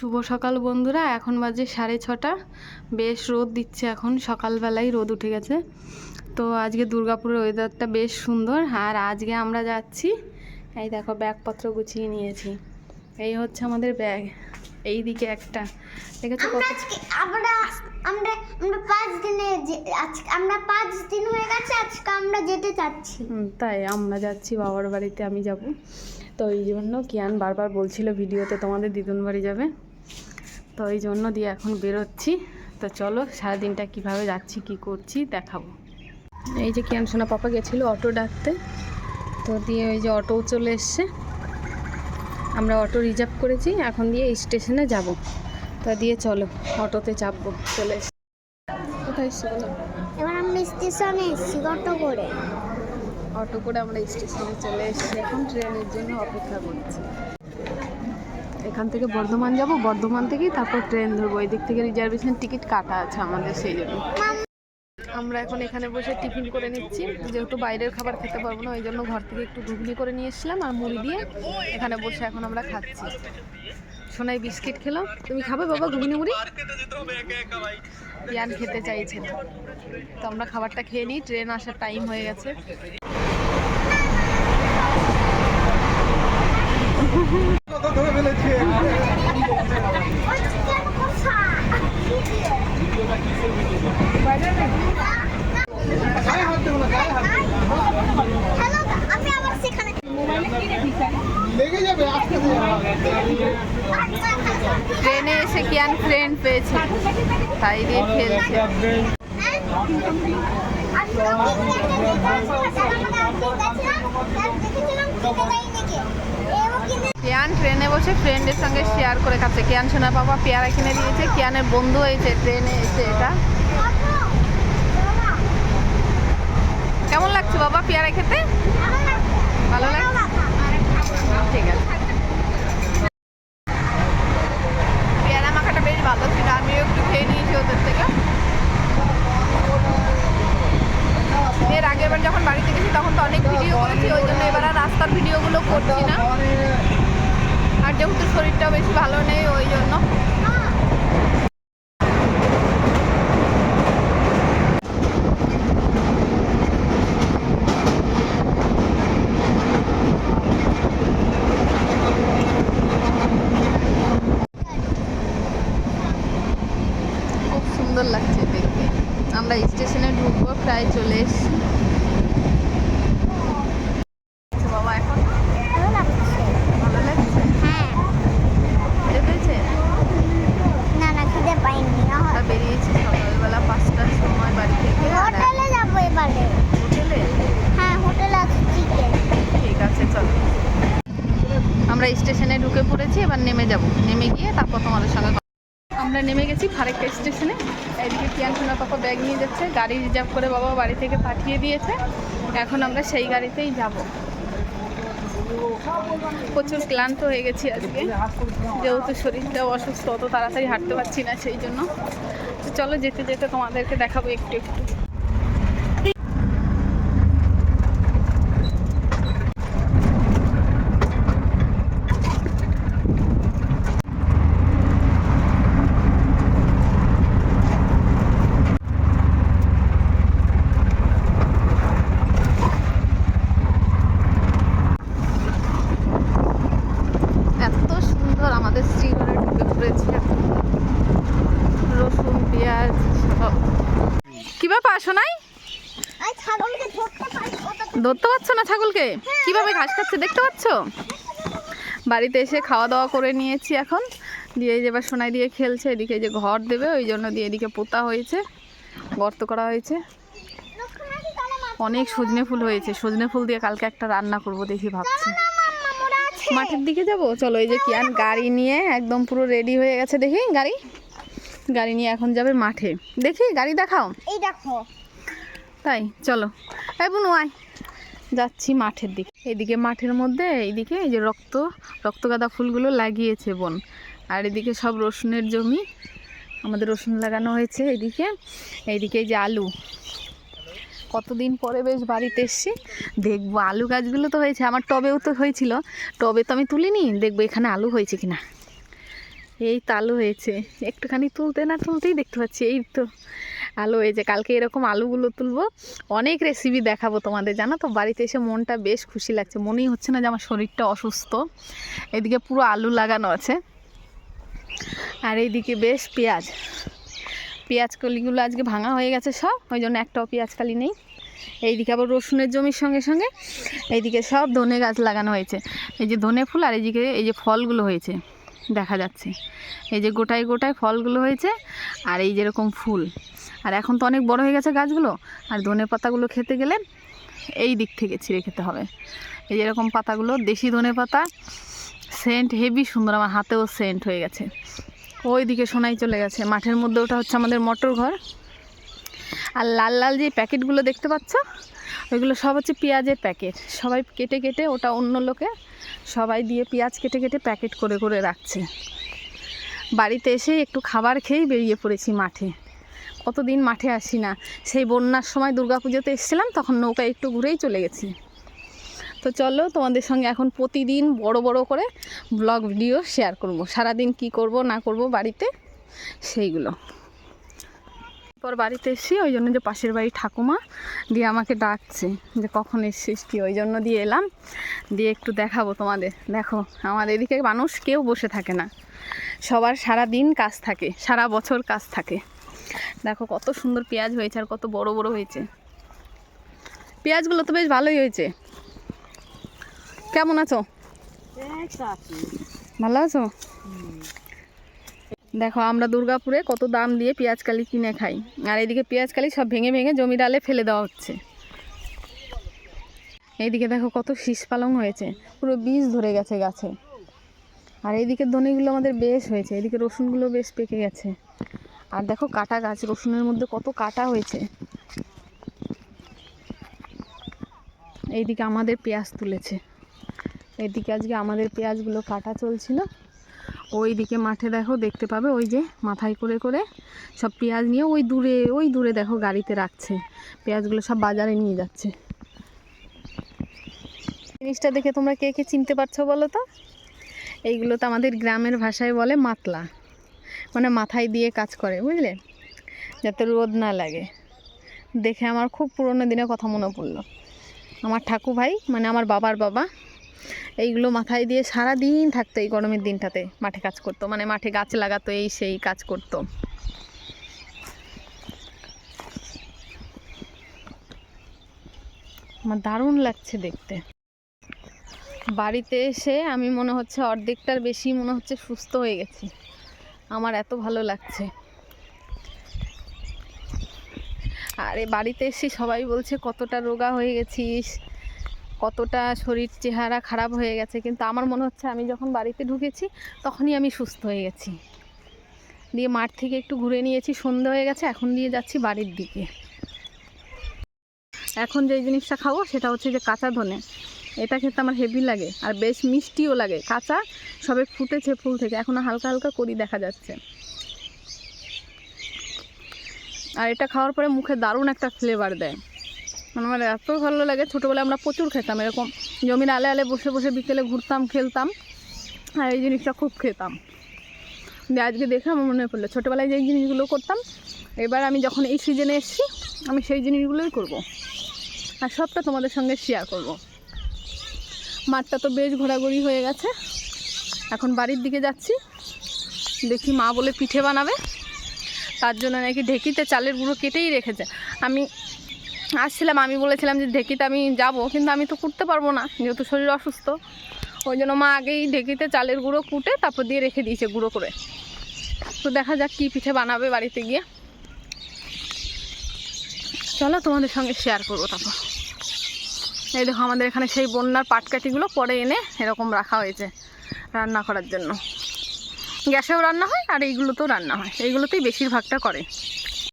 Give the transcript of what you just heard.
শুভ সকাল বন্ধুরা এখন বাজে সাড়ে ছটা। বেশ রোদ দিচ্ছে এখন সকালবেলায় রোদ উঠে গেছে। তো আজকে দুর্গাপুরের ওয়েদারটা বেশ সুন্দর আর আজকে আমরা যাচ্ছি এই দেখো ব্যাগপত্র গুছিয়ে নিয়েছি। এই হচ্ছে আমাদের ব্যাগ এই দিকে একটা। দেখেছ আমরা আমরা পাঁচ দিনে আজকে আমরা পাঁচ দিন হয়ে গেছে আজকে আমরা যেতে চাচ্ছি। তাই আমরা যাচ্ছি বাবার বাড়িতে আমি যাব। তো এই জন্য কিয়ান বারবার বলছিল ভিডিওতে তোমাদের দিদুন বাড়ি যাবে। তো এই জন্য দিয়ে এখন বেরোচ্ছি। তো চলো সারাদিনটা কীভাবে যাচ্ছি কি করছি দেখাবো। এই যে কিয়ান সোনা পাপা গেছিল অটো ডাকতে তো দিয়ে ওই যে অটোও চলে এসছে। আমরা অটো রিজার্ভ করেছি এখন দিয়ে স্টেশনে যাব। তা দিয়ে চলো অটোতে চাপবো চলে এসছে। কোথায় এসছি বলো? এবার আমরা স্টেশনে এসেছি অটো করে অটো করে আমরা স্টেশনে চলে এসেছি এখন ট্রেনের জন্য অপেক্ষা করছি। এখান থেকে বর্ধমান যাব, বর্ধমান থেকেই তারপর ট্রেন ধরবো। এই দিক থেকে রিজার্ভেশন টিকিট কাটা আছে আমাদের সেই জন্য। আমরা এখন এখানে বসে টিফিন করে নিচ্ছি। যেহেতু বাইরের খাবার খেতে পারব না, ওই জন্য ঘর থেকে একটু ঘুগনি করে নিয়ে এসেছিলাম আর মুড়ি দিয়ে এখানে বসে এখন আমরা খাচ্ছি। সোনাই বিস্কিট খেলো। তুমি খাবে বাবা ঘুগনি মুড়ি? ইয়ান খেতে চাইছে না। তো আমরা খাবারটা খেয়ে নিই ট্রেন আসার টাইম হয়ে গেছে। হ্যালো আমি আবার সেখানে লেগে যাবে আস্তে ট্রেনে এসে কিয়ান ফ্রেন্ড পেয়েছে। তাই দিয়ে খেলছে। কিয়ান ট্রেনে বসে ফ্রেন্ডের সঙ্গে শেয়ার করে খাচ্ছে। কিয়ান সোনা বাবা পেয়ারা কিনে দিয়েছে। কিয়ানের বন্ধু হয়েছে ট্রেনে এসে এটা। কেমন লাগছে বাবা পেয়ারা খেতে? ভালো লাগছে? ঠিক আছে। পেয়ারা মাখাটা বেশ ভালো ছিল। আমিও একটু খেয়ে নিয়েছি ওদের থেকে। এর আগের বার যখন বাড়িতে গেছি, তখন তো অনেক ভিডিও করেছি, ওই জন্য এবার আর রাস্তার ভিডিওগুলো করছি না। শরীরটাও বেশি ভালো নেই, ওই জন্য। খুব সুন্দর লাগছে দেখতে। আমরা স্টেশনে ঢুকবো, প্রায় চলে এসছি আচ্ছা বাবা এখন ভালো লাগছে খিদে পেয়েছে না না খিদে পাইনি আমরা বেরিয়েছি সকালবেলা পাঁচটার সময় বাড়ি থেকে আর এখন হোটেলে যাব এবারে হোটেলে হ্যাঁ হোটেল আছে চিকেন ঠিক আছে চলো আমরা স্টেশনে ঢুকে পড়েছি এবার নেমে যাব নেমে গিয়ে তারপর তোমাদের সঙ্গে আমরা নেমে গেছি ফারেক্কা স্টেশনে। এদিকে কিয়ান সোনা পাপা ব্যাগ নিয়ে যাচ্ছে, গাড়ি রিজার্ভ করে বাবা বাড়ি থেকে পাঠিয়ে দিয়েছে। এখন আমরা সেই গাড়িতেই যাব। প্রচুর ক্লান্ত হয়ে গেছি আজকে। যেহেতু শরীরটাও অসুস্থ, অত তাড়াতাড়ি হাঁটতে পারছি না সেই জন্য। চলো যেতে যেতে তোমাদেরকে দেখাবো একটু একটু এত সুন্দর আমাদের শ্রীঘরে ঢুকে পড়েছে রসুন পেঁয়াজ সব কি ব্যাপার শোনাই আই ছাগলকে ধরতে পারি ওটা ধরতে পারছ না ছাগলকে? কীভাবে ঘাস খাচ্ছে দেখতে পাচ্ছ? বাড়িতে এসে খাওয়া দাওয়া করে নিয়েছি এখন। দিয়ে এই যে এবার সোনাই দিয়ে খেলছে এদিকে যে ঘর দেবে ওই জন্য দিয়ে এদিকে পোতা হয়েছে গর্ত করা হয়েছে। অনেক সজনে ফুল হয়েছে। সজনে ফুল দিয়ে কালকে একটা রান্না করব দেখি ভাবছি। মাঠের দিকে যাব? চলো এই যে কিয়ান গাড়ি নিয়ে একদম পুরো রেডি হয়ে গেছে দেখি। গাড়ি? গাড়ি নিয়ে এখন যাবে মাঠে। দেখি গাড়ি দেখাও। এই দেখো। তাই চলো। এই বুনু আয়। যাচ্ছি মাঠের দিকে। এদিকে মাঠের মধ্যে এইদিকে এই যে রক্ত রক্তগাঁদা ফুলগুলো লাগিয়েছে বোন। আর এদিকে সব রসুনের জমি, আমাদের রসুন লাগানো হয়েছে এদিকে। এইদিকে এই যে আলু। কতদিন পরে বেশ বাড়িতে এসছি, দেখব। আলু গাছগুলো তো হয়েছে, আমার টবেও তো হয়েছিল। টবে তো আমি তুলিনি, দেখব এখানে আলু হয়েছে কিনা। এই তো আলু হয়েছে। একটুখানি তুলতে না তুলতেই দেখতে পাচ্ছি, এই তো আলু হয়েছে কালকে এরকম আলুগুলো তুলবো, অনেক রেসিপি দেখাবো তোমাদের, জানো তো? বাড়িতে এসে মনটা বেশ খুশি লাগছে। মনেই হচ্ছে না যে আমার শরীরটা অসুস্থ। এদিকে পুরো আলু লাগানো আছে। আর এইদিকে বেশ পেঁয়াজ। পেঁয়াজ কলিগুলো আজকে ভাঙা হয়ে গেছে সব, ওই জন্য একটাও পেঁয়াজ কালি নেই। এইদিকে আবার রসুনের জমির সঙ্গে সঙ্গে এইদিকে সব ধনে গাছ লাগানো হয়েছে। এই যে ধনে ফুল আর এইদিকে এই যে ফলগুলো হয়েছে, দেখা যাচ্ছে। এই যে গোটায় গোটায় ফলগুলো হয়েছে, আর এই যেরকম ফুল। আর এখন তো অনেক বড় হয়ে গেছে গাছগুলো, আর ধনে পাতাগুলো খেতে গেলে এই দিক থেকে ছিঁড়ে খেতে হবে। এই যেরকম পাতাগুলো, দেশি ধনে পাতা সেন্ট হেভি সুন্দর, আমার হাতেও সেন্ট হয়ে গেছে। ওই দিকে সোনাই চলে গেছে। মাঠের মধ্যে ওটা হচ্ছে আমাদের মটর ঘর। আর লাল লাল যে প্যাকেটগুলো দেখতে পাচ্ছ, ওইগুলো সব হচ্ছে পেঁয়াজের প্যাকেট। সবাই কেটে কেটে ওটা অন্য লোকে সবাই দিয়ে পেঁয়াজ কেটে কেটে প্যাকেট করে করে রাখছে। বাড়িতে এসে একটু খাবার খেয়েই বেরিয়ে পড়েছি মাঠে। কতদিন মাঠে আসি না। সেই বন্যার সময় দুর্গা পুজোতে এসেছিলাম, তখন নৌকায় একটু ঘুরেই চলে গেছি। তো চলো, তোমাদের সঙ্গে এখন প্রতিদিন বড় বড় করে ব্লগ ভিডিও শেয়ার করব। সারাদিন কি করব, না করব বাড়িতে, সেইগুলো। পর বাড়িতে এসেছি, ওই জন্য যে পাশের বাড়ি ঠাকুমা দিয়ে আমাকে ডাকছে যে কখন এসছিস কি ওই জন্য দিয়ে এলাম, দিয়ে একটু দেখাবো তোমাদের। দেখো, আমাদের এদিকে মানুষ কেউ বসে থাকে না। সবার সারা দিন কাজ থাকে, সারা বছর কাজ থাকে। দেখো কত সুন্দর পেঁয়াজ হয়েছে আর কত বড় বড় হয়েছে। পেঁয়াজগুলো তো বেশ ভালোই হয়েছে। কেমন আছো? ভালো আছো? দেখো, আমরা দুর্গাপুরে কত দাম দিয়ে পেঁয়াজ কালি কিনে খাই। আর এইদিকে পেঁয়াজ কালি সব ভেঙে ভেঙে জমি ডালে ফেলে দেওয়া হচ্ছে। এইদিকে দেখো কত শীষ পালং হয়েছে। পুরো বীজ ধরে গেছে গাছে। আর এইদিকে ধনেগুলো আমাদের বেশ হয়েছে। এদিকে রসুনগুলো বেশ পেকে গেছে। আর দেখো কাটা গাছ, রসুনের মধ্যে কত কাটা হয়েছে। এইদিকে আমাদের পেঁয়াজ তুলেছে। এদিকে আজকে আমাদের পেঁয়াজগুলো কাটা চলছিল। ওই দিকে মাঠে দেখো, দেখতে পাবে ওই যে মাথায় করে করে সব পেঁয়াজ নিয়ে ওই দূরে ওই দূরে দেখো গাড়িতে রাখছে। পেঁয়াজগুলো সব বাজারে নিয়ে যাচ্ছে। জিনিসটা দেখে তোমরা কে কে চিনতে পারছ বলো তো? এইগুলো তো আমাদের গ্রামের ভাষায় বলে মাতলা। মানে মাথায় দিয়ে কাজ করে, বুঝলে? যাতে রোদ না লাগে। দেখে আমার খুব পুরোনো দিনের কথা মনে পড়ল। আমার ঠাকু ভাই মানে আমার বাবার বাবা, এইগুলো মাথায় দিয়ে সারা দিন থাকতো এই গরমের দিনটাতে, মাঠে কাজ করতো। মানে মাঠে গাছ লাগাতো, এই সেই কাজ করতো। আমার দারুণ লাগছে দেখতে। বাড়িতে এসে আমি মনে হচ্ছে অর্ধেকটার বেশি মনে হচ্ছে সুস্থ হয়ে গেছি। আমার এত ভালো লাগছে। আরে বাড়িতে এসে সবাই বলছে, কতটা রোগা হয়ে গেছিস, কতটা শরীর চেহারা খারাপ হয়ে গেছে। কিন্তু আমার মনে হচ্ছে আমি যখন বাড়িতে ঢুকেছি, তখনই আমি সুস্থ হয়ে গেছি। দিয়ে মাঠ থেকে একটু ঘুরে নিয়েছি, সন্ধে হয়ে গেছে, এখন দিয়ে যাচ্ছি বাড়ির দিকে। এখন যে জিনিসটা খাব, সেটা হচ্ছে যে কাঁচা ধনে। এটা খেতে আমার হেভি লাগে আর বেশ মিষ্টিও লাগে। কাঁচা, সবে ফুটেছে ফুল থেকে, এখনও হালকা হালকা করি দেখা যাচ্ছে। আর এটা খাওয়ার পরে মুখে দারুণ একটা ফ্লেভার দেয়। মানে আমার এত ভালো লাগে, ছোটোবেলায় আমরা প্রচুর খেতাম এরকম। জমির আলে আলে বসে বসে বিকেলে ঘুরতাম, খেলতাম, আর এই জিনিসটা খুব খেতাম। দিয়ে আজকে দেখে আমার মনে পড়ল, ছোটোবেলায় যেই জিনিসগুলো করতাম, এবার আমি যখন এই সিজনে এসেছি, আমি সেই জিনিসগুলোই করব। আর সবটা তোমাদের সঙ্গে শেয়ার করব। মাঠটা তো বেশ ঘোরাঘুরি হয়ে গেছে। এখন বাড়ির দিকে যাচ্ছি। দেখি মা বলে পিঠে বানাবে। তার জন্য নাকি ঢেকিতে চালের গুঁড়ো কেটেই রেখেছে। আমি আসছিলাম, আমি বলেছিলাম যে ঢেকিতে আমি যাব, কিন্তু আমি তো কুটতে পারব না, যেহেতু শরীর অসুস্থ। ওই জন্য মা আগেই ঢেকিতে চালের গুঁড়ো কুটে তারপর দিয়ে রেখে দিয়েছে গুঁড়ো করে। তো দেখা যাক কী পিঠে বানাবে বাড়িতে গিয়ে। চলো তোমাদের সঙ্গে শেয়ার করব তারপর। এই দেখো আমাদের এখানে সেই বন্যার পাটকাঠিগুলো পরে এনে এরকম রাখা হয়েছে রান্না করার জন্য। গ্যাসেও রান্না হয় আর এইগুলোতেও রান্না হয়। এইগুলোতেই বেশিরভাগটা করে।